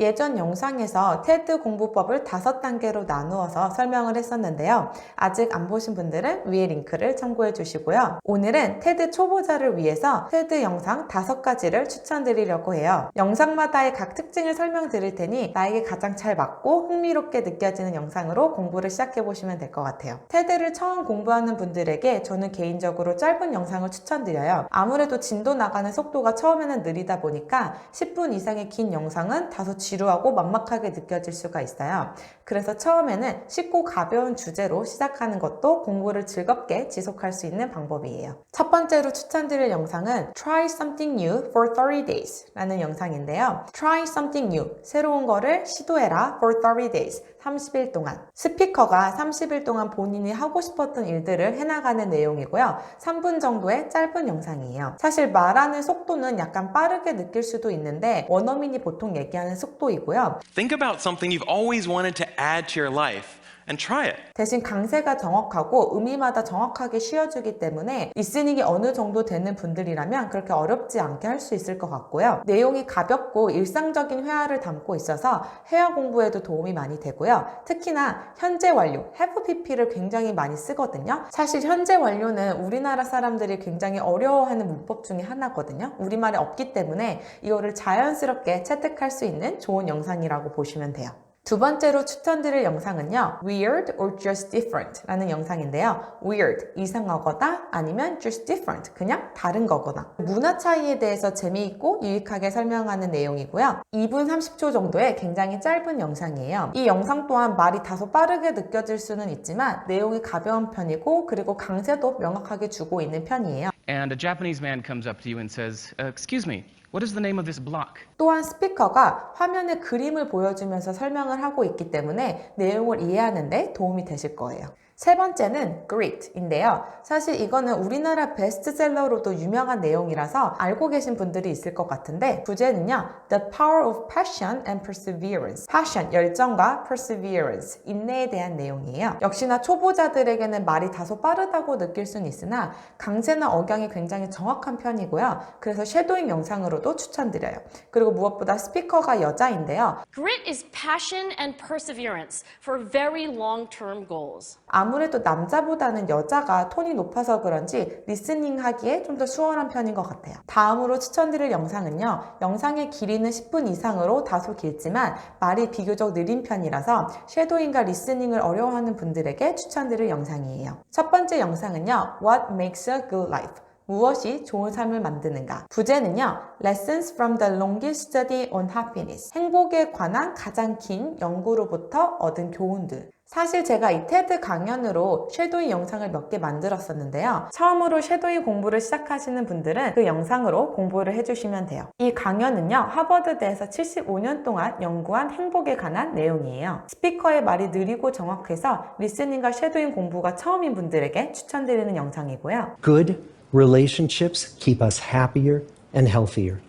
예전 영상에서 테드 공부법을 다섯 단계로 나누어서 설명을 했었는데요. 아직 안 보신 분들은 위에 링크를 참고해 주시고요. 오늘은 테드 초보자를 위해서 테드 영상 다섯 가지를 추천드리려고 해요. 영상마다의 각 특징을 설명드릴 테니 나에게 가장 잘 맞고 흥미롭게 느껴지는 영상으로 공부를 시작해 보시면 될 것 같아요. 테드를 처음 공부하는 분들에게 저는 개인적으로 짧은 영상을 추천드려요. 아무래도 진도 나가는 속도가 처음에는 느리다 보니까 10분 이상의 긴 영상은 다소 지루하고 막막하게 느껴질 수가 있어요. 그래서 처음에는 쉽고 가벼운 주제로 시작하는 것도 공부를 즐겁게 지속할 수 있는 방법이에요. 첫 번째로 추천드릴 영상은 Try Something New for 30 Days 라는 영상인데요. Try Something New, 새로운 거를 시도해라 for 30 days, 30일 동안. 스피커가 30일 동안 본인이 하고 싶었던 일들을 해나가는 내용이고요. 3분 정도의 짧은 영상이에요. 사실 말하는 속도는 약간 빠르게 느낄 수도 있는데 원어민이 보통 얘기하는 속도이고요. Think about something you've always wanted to add to your life and try it. 대신 강세가 정확하고 의미마다 정확하게 쉬어주기 때문에 리스닝이 어느 정도 되는 분들이라면 그렇게 어렵지 않게 할 수 있을 것 같고요. 내용이 가볍고 일상적인 회화를 담고 있어서 회화 공부에도 도움이 많이 되고요. 특히나 현재 완료, have pp를 굉장히 많이 쓰거든요. 사실 현재 완료는 우리나라 사람들이 굉장히 어려워하는 문법 중에 하나거든요. 우리말에 없기 때문에 이거를 자연스럽게 채택할 수 있는 좋은 영상이라고 보시면 돼요. 두 번째로 추천드릴 영상은요. Weird or Just Different 라는 영상인데요. Weird, 이상하거나 아니면 Just Different, 그냥 다른 거거나. 문화 차이에 대해서 재미있고 유익하게 설명하는 내용이고요. 2분 30초 정도의 굉장히 짧은 영상이에요. 이 영상 또한 말이 다소 빠르게 느껴질 수는 있지만 내용이 가벼운 편이고 그리고 강세도 명확하게 주고 있는 편이에요. And a Japanese man comes up to you and says, uh, Excuse me, what is the name of this block? 또한 스피커가 화면에 그림을 보여주면서 설명을 하고 있기 때문에 내용을 이해하는데 도움이 되실 거예요. 세 번째는 Grit인데요. 사실 이거는 우리나라 베스트셀러로도 유명한 내용이라서 알고 계신 분들이 있을 것 같은데 주제는요. The Power of Passion and Perseverance. Passion, 열정과 Perseverance, 인내에 대한 내용이에요. 역시나 초보자들에게는 말이 다소 빠르다고 느낄 수는 있으나 강세나 억양이 굉장히 정확한 편이고요. 그래서 쉐도잉 영상으로도 추천드려요. 그리고 무엇보다 스피커가 여자인데요. Grit is passion and perseverance for very long term goals. 아무래도 남자보다는 여자가 톤이 높아서 그런지 리스닝 하기에 좀 더 수월한 편인 것 같아요. 다음으로 추천드릴 영상은요. 영상의 길이는 10분 이상으로 다소 길지만 말이 비교적 느린 편이라서 쉐도잉과 리스닝을 어려워하는 분들에게 추천드릴 영상이에요. 첫 번째 영상은요. What makes a good life? 무엇이 좋은 삶을 만드는가? 부제는요, Lessons from the longest study on happiness. 행복에 관한 가장 긴 연구로부터 얻은 교훈들. 사실 제가 이 테드 강연으로 쉐도잉 영상을 몇 개 만들었었는데요. 처음으로 쉐도잉 공부를 시작하시는 분들은 그 영상으로 공부를 해주시면 돼요. 이 강연은요, 하버드대에서 75년 동안 연구한 행복에 관한 내용이에요. 스피커의 말이 느리고 정확해서 리스닝과 쉐도잉 공부가 처음인 분들에게 추천드리는 영상이고요. Good relationships keep us happier and healthier.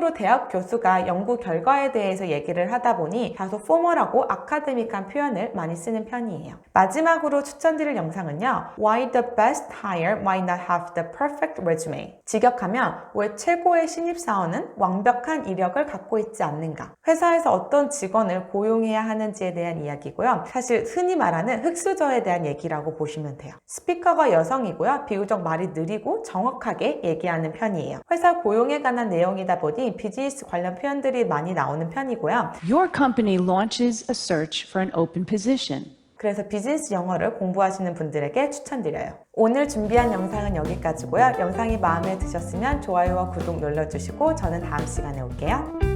참고로 대학 교수가 연구 결과에 대해서 얘기를 하다 보니 다소 포멀하고 아카데믹한 표현을 많이 쓰는 편이에요. 마지막으로 추천드릴 영상은요. Why the best hire might not have the perfect resume. 직역하면 왜 최고의 신입사원은 완벽한 이력을 갖고 있지 않는가. 회사에서 어떤 직원을 고용해야 하는지에 대한 이야기고요. 사실 흔히 말하는 흑수저에 대한 얘기라고 보시면 돼요. 스피커가 여성이고요. 비교적 말이 느리고 정확하게 얘기하는 편이에요. 회사 고용에 관한 내용이다 보니 비즈니스 관련 표현들이 많이 나오는 편이고요. Your company launches a search for an open position. 그래서 비즈니스 영어를 공부하시는 분들에게 추천드려요. 오늘 준비한 영상은 여기까지고요. 영상이 마음에 드셨으면 좋아요와 구독 눌러주시고 저는 다음 시간에 올게요.